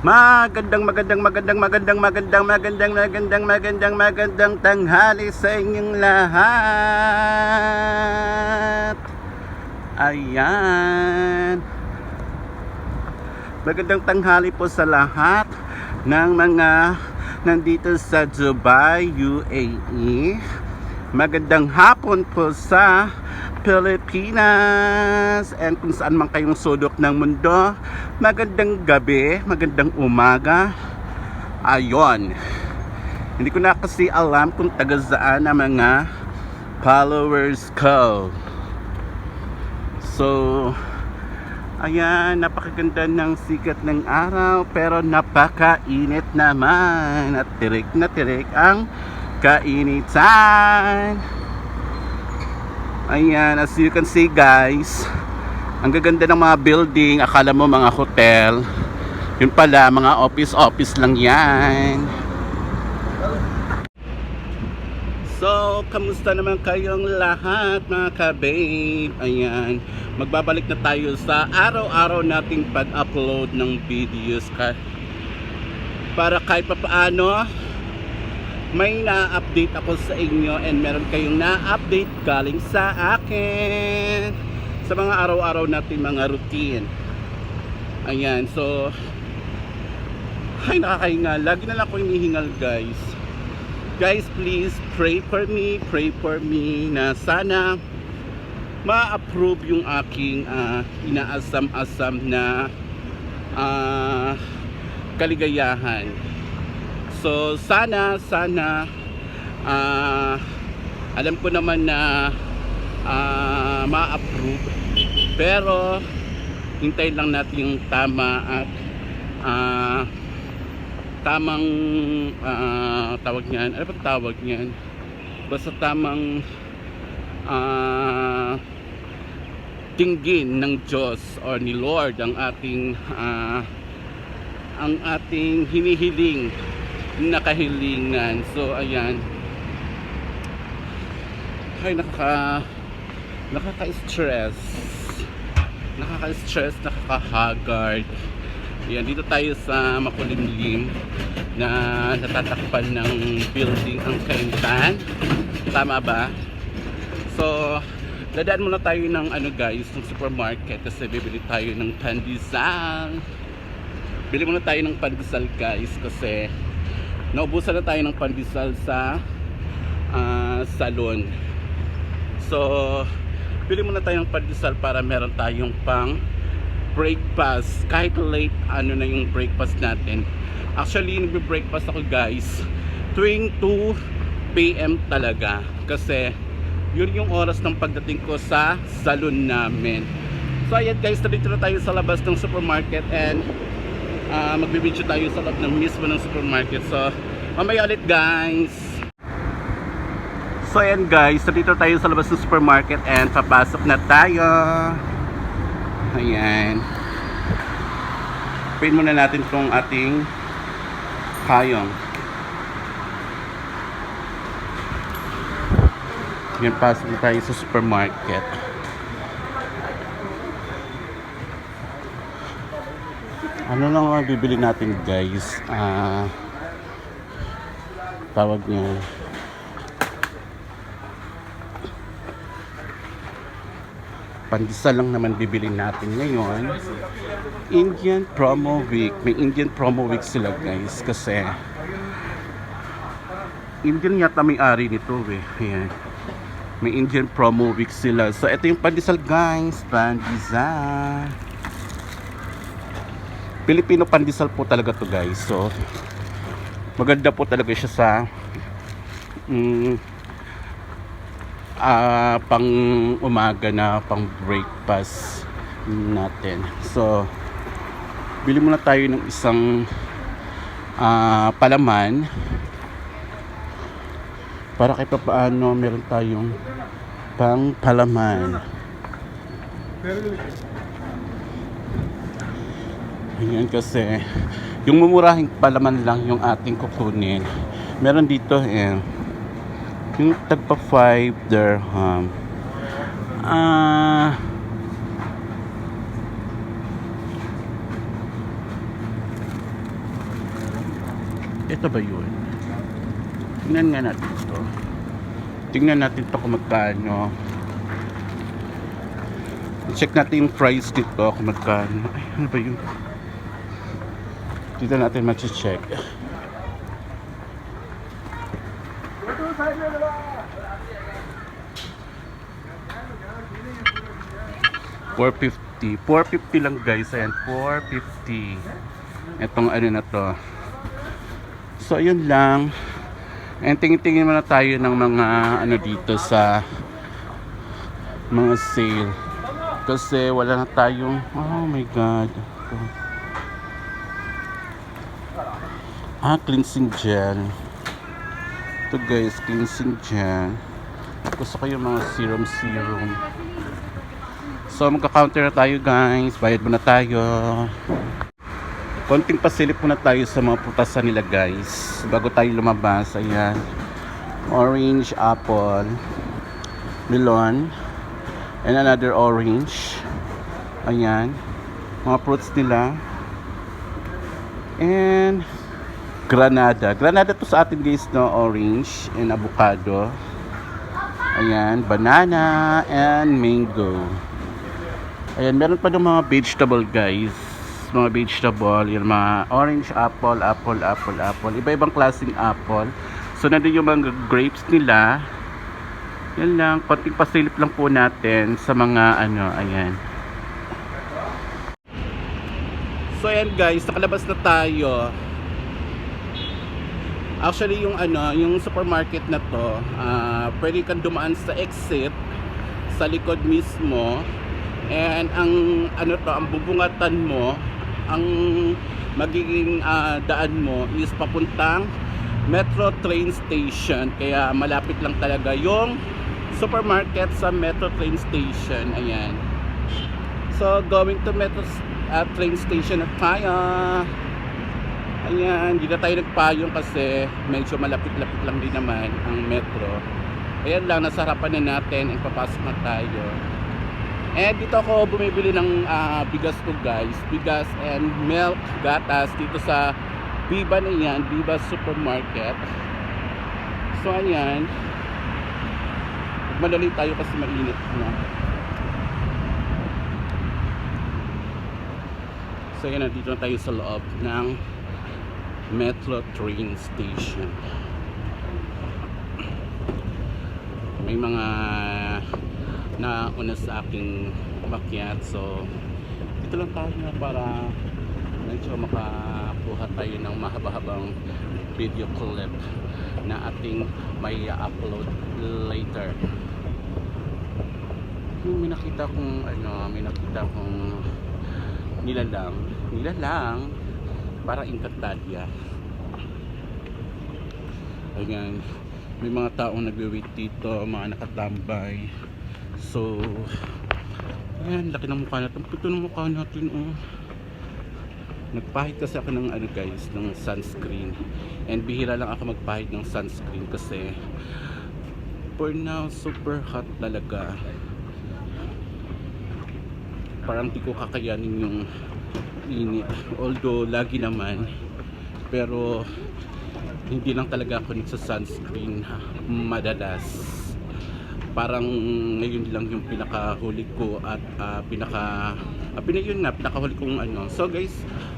Magandang magandang magandang magandang magandang magandang magandang magandang magandang tanghali sa inyong lahat. Ayan. Magandang tanghali po sa lahat ng mga nandito sa Dubai, UAE. Magandang hapon po sa Pilipinas and kung saan man kayong sulok ng mundo. Magandang gabi, magandang umaga. Ayon. Hindi ko na kasi alam kung taga saan ang mga followers ko. So, ayan, napakaganda ng sikat ng araw pero napakainit naman at tirik na tirik ang kainitan. Ayan, as you can see guys, ang gaganda ng mga building, akala mo mga hotel. Yun pala, mga office-office lang yan. So, kamusta naman kayong lahat mga ka-babe? Ayan, magbabalik na tayo sa araw-araw nating pag-upload ng videos ka para kahit papaano may na-update ako sa inyo and meron kayong na-update galing sa akin sa mga araw-araw nating mga routine. Ayan, so ay nakakahinga. Lagi na lang ako hinihingal guys. Guys, please pray for me, pray for me na sana ma-approve yung aking ah, inaasam-asam na ah, kaligayahan. So sana sana ah, alam ko naman na ah, ma-approve. Pero hintayin lang natin yung tama at ah, tamang ah, tawag niyan. Ano ba tawag niyan? Basta tamang ah, tinggin ng Diyos or ni Lord ang ating ah, ang ating hinihiling nakahilingan so ayan ay nakaka nakaka-stress nakaka-stress nakaka-haggard Ayan, dito tayo sa makulimlim na natatakpan ng building ang kaintan. Tama ba? So, dadaan muna tayo ng ano guys, ng supermarket kasi bibili tayo ng pandesal. Bili muna tayo ng pandesal guys kasi naubusan na tayo ng pandesal sa ah, salon. So, bili muna tayo ng pandesal para meron tayong pang breakfast. Kahit late ano na yung breakfast natin. Actually nagbe-breakfast ako guys. Tuwing 2 p.m. talaga. Kasi yun yung oras ng pagdating ko sa salon namin. So ayan guys. Nandito na tayo sa labas ng supermarket and uh, magbibideo tayo sa loob ng mismo ng supermarket so mamaya ulit guys so ayan guys nandito tayo sa labas ng supermarket and papasok na tayo Ayan. Pin muna natin tong ating payong. Yan, pasok na tayo sa supermarket. Ano lang ang bibili natin guys? Ah, tawag niya. pandesal lang naman bibili natin ngayon Indian promo week may Indian promo week sila guys kasi Indian yata may ari nito eh Ayan. may Indian promo week sila so ito yung pandesal guys pandesal Filipino pandesal po talaga to guys so maganda po talaga siya sa mm, ah, pang umaga na pang breakfast natin. So, bili muna tayo ng isang ah, palaman para kahit paano meron tayong pang palaman. Ayan kasi yung mumurahing palaman lang yung ating kukunin. Meron dito eh yung tagpa 5 dirham ah Ito ba yun? Tingnan nga natin ito. Tingnan natin ito kung magkano. Check natin yung price nito kung magkano. Ay, ano ba yun? Dito natin mag-check. Four fifty. 450 lang guys. Ayan, 450. Itong ano na to. So, ayun lang. And tingin-tingin muna tayo ng mga ano dito sa mga sale. Kasi wala na tayong, oh my god. Ito. Ah, cleansing gel. Ito guys, cleansing gel. Gusto ko yung mga serum serum. So magka-counter na tayo guys. Bayad muna tayo. Konting pasilip muna tayo sa mga putasan nila guys. Bago tayo lumabas. Ayan. Orange, apple, melon, and another orange. Ayan. Mga fruits nila. And granada. Granada to sa atin guys no. Orange and avocado. Ayan. Banana and mango. Ayan. Meron pa ng mga vegetable guys. Mga vegetable. Yung mga orange apple, apple, apple, apple. Iba-ibang klaseng apple. So, nandun yung mga grapes nila. Yan lang. Konting pasilip lang po natin sa mga ano. Ayan. So, ayan guys. Nakalabas na tayo. Actually, yung ano, yung supermarket na to, ah, pwede kang dumaan sa exit sa likod mismo. And ang ano to, ang bubungatan mo, ang magiging ah, daan mo is papuntang Metro train station. Kaya malapit lang talaga yung supermarket sa Metro train station. Ayan. So, going to Metro ah, train station na tayo. Ayan, hindi na tayo nagpayong kasi medyo malapit-lapit lang din naman ang metro. Ayan lang, nasa harapan na natin and papasok na tayo. And dito ako bumibili ng ah, bigas ko guys. Bigas and milk, gatas dito sa Biba na yan, Biba Supermarket. So ayan, madali tayo kasi mainit na. So ayan, nandito na tayo sa loob ng Metro train station. May mga nauna sa aking makyat so dito lang tayo para medyo makakuha tayo ng mahaba-habang video clip na ating may upload later. Yung may nakita kong ano may nakita kong nilalang. Nilalang parang Encantadia ayan may mga taong nagwe-wait dito mga nakatambay. So ayan laki ng mukha natin. Puto ng mukha natin oh. Nagpahid kasi ako ng ano guys ng sunscreen. And bihira lang ako magpahid ng sunscreen kasi for now super hot talaga. Parang di ko kakayanin yung init although lagi naman. Pero hindi lang talaga ako nagsa sunscreen madalas. Parang ngayon lang yung pinakahuli ko at ah, pinaka uh, yun nga pinakahuli kong ano. So guys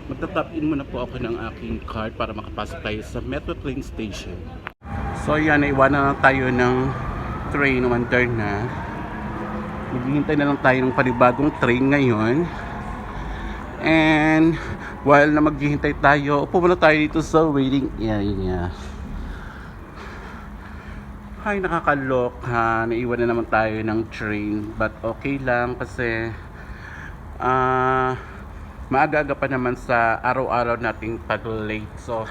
magta-tap in muna po ako ng aking card para makapasok tayo sa metro train station. So yan naiwanan na tayo ng train. Wonder na. Maghihintay na lang tayo ng panibagong train ngayon and while na maghihintay tayo upo muna tayo dito sa waiting area. Ay nakakaloka. Naiwan na naman tayo ng train but okay lang kasi ah maaga-aga pa naman sa araw-araw nating pag late so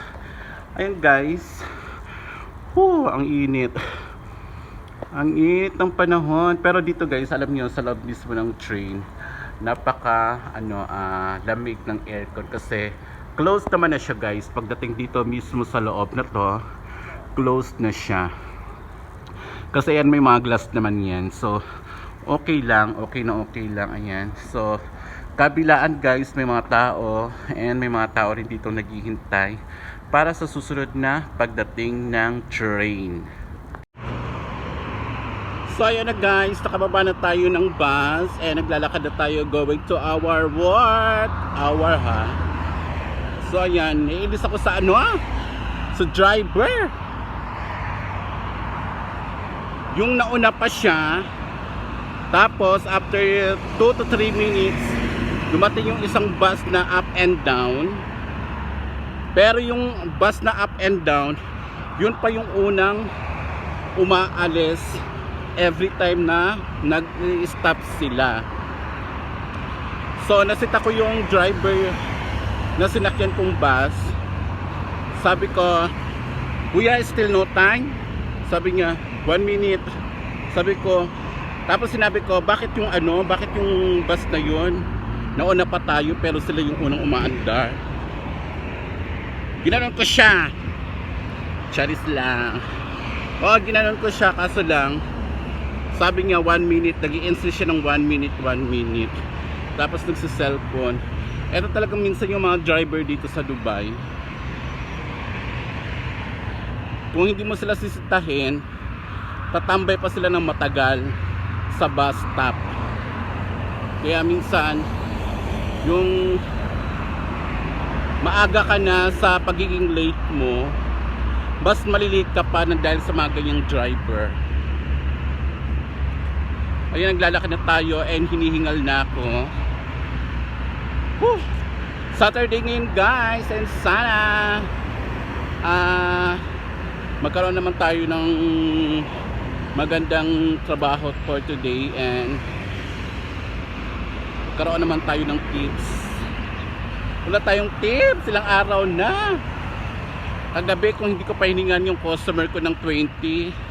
ayun guys. Whew, ang init. Ang init ng panahon. Pero dito guys alam niyo sa loob mismo ng train napaka ano ah, lamig ng aircon kasi closed naman na siya guys. Pagdating dito mismo sa loob na to closed na siya. Kasi yan may mga glass naman yan. So okay lang okay na okay lang ayan. So kabilaan guys may mga tao. And may mga tao rin dito naghihintay para sa susunod na pagdating ng train. So ayan na guys, nakababa na tayo ng bus and naglalakad na tayo going to our work. Our ha. So ayan, naiinis ako sa ano ah, sa driver. Yung nauna pa siya, tapos after 2 to 3 minutes, dumating yung isang bus na up and down. Pero yung bus na up and down, yun pa yung unang umaalis every time na nag-stop sila. So nasita ko yung driver na sinakyan kong bus. Sabi ko, Kuya, still no time? Sabi niya, one minute. Sabi ko, tapos sinabi ko, bakit yung ano, bakit yung bus na yun? Nauna pa tayo pero sila yung unang umaandar. Ginanon ko siya. Charis lang. O, ginanon ko siya kaso lang, sabi niya one minute, nag insist siya ng one minute, one minute. Tapos nagsa-cellphone. Ito talaga minsan yung mga driver dito sa Dubai. Kung hindi mo sila sisitahin, tatambay pa sila ng matagal sa bus stop. Kaya minsan, yung maaga ka na sa pagiging late mo, mas malilate ka pa na dahil sa mga ganyang driver. Ayun, naglalakad na tayo and hinihingal na ako. Whew! Saturday ngayon guys and sana ah magkaroon naman tayo ng magandang trabaho for today and magkaroon naman tayo ng tips. Wala tayong tips, ilang araw na. Kagabi kung hindi ko pa hiningan yung customer ko ng 20,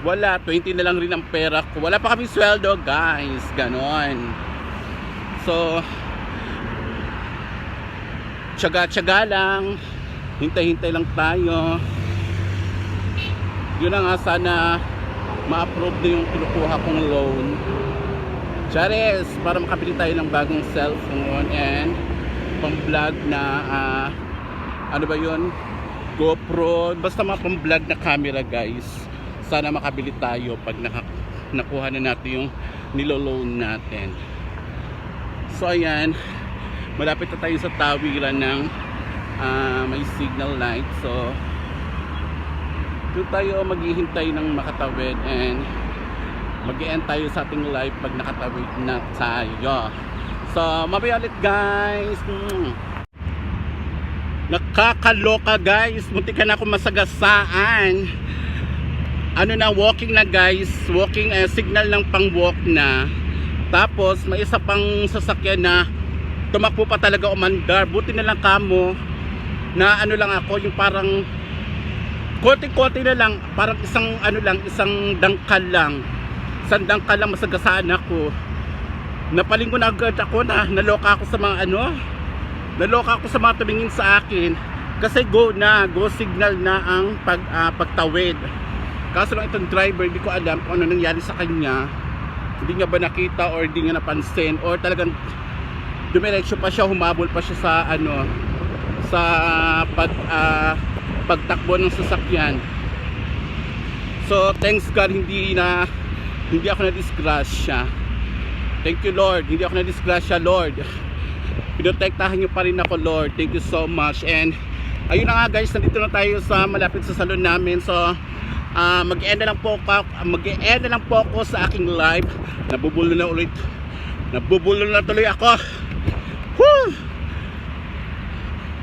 wala, 20 na lang rin ang pera ko. Wala pa kami sweldo, guys. Ganon. So, tsaga-tsaga lang. Hintay-hintay lang tayo. Yun na nga sana ma-approve na yung kinukuha kong loan. Charis, para makabili tayo ng bagong cellphone and pang vlog na ah, ano ba yun? GoPro, basta mga pang vlog na camera guys. Sana makabili tayo pag nakuha na natin yung nilo-loan natin. So ayan, malapit na tayo sa tawiran ng ah, may signal light. So doon tayo maghihintay ng makatawid and mag end tayo sa ating live pag nakatawid na tayo. So, mabay ulit guys. Mm. Nakakaloka guys. Munti ka na ako masagasaan. Ano na, walking na guys. Walking, eh, signal ng pang walk na. Tapos, may isa pang sasakyan na tumakbo pa talaga umandar. Buti na lang kamo na ano lang ako, yung parang konti-konti na lang, parang isang ano lang, isang dangkal lang. Isang dangkal lang masagasaan ako. Napalingon agad ako na naloka ako sa mga ano, naloka ako sa mga tumingin sa akin kasi go na, go signal na ang pag, ah, pagtawid. Kaso lang itong driver, hindi ko alam kung ano nangyari sa kanya. Hindi niya ba nakita or hindi niya napansin or talagang dumiretso pa siya, humabol pa siya sa ano, sa pag, ah, pagtakbo ng sasakyan. So, thanks God hindi na hindi ako na disgrasya. Thank you Lord, hindi ako na disgrasya Lord. Pinotektahan niyo pa rin ako Lord. Thank you so much. And ayun na nga guys, nandito na tayo sa malapit sa salon namin. So, ah mag-end lang po ako, mag-end lang po ako sa aking live. Nabubulo na ulit. Nabubulo na tuloy ako. Whew!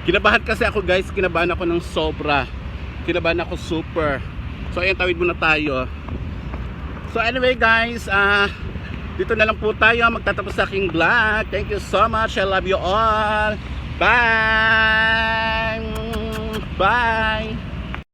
Kinabahan kasi ako guys, kinabahan ako ng sobra. Kinabahan ako super. So ayan, tawid muna tayo. So anyway guys, ah dito na lang po tayo magtatapos sa aking vlog. Thank you so much. I love you all. Bye! Bye!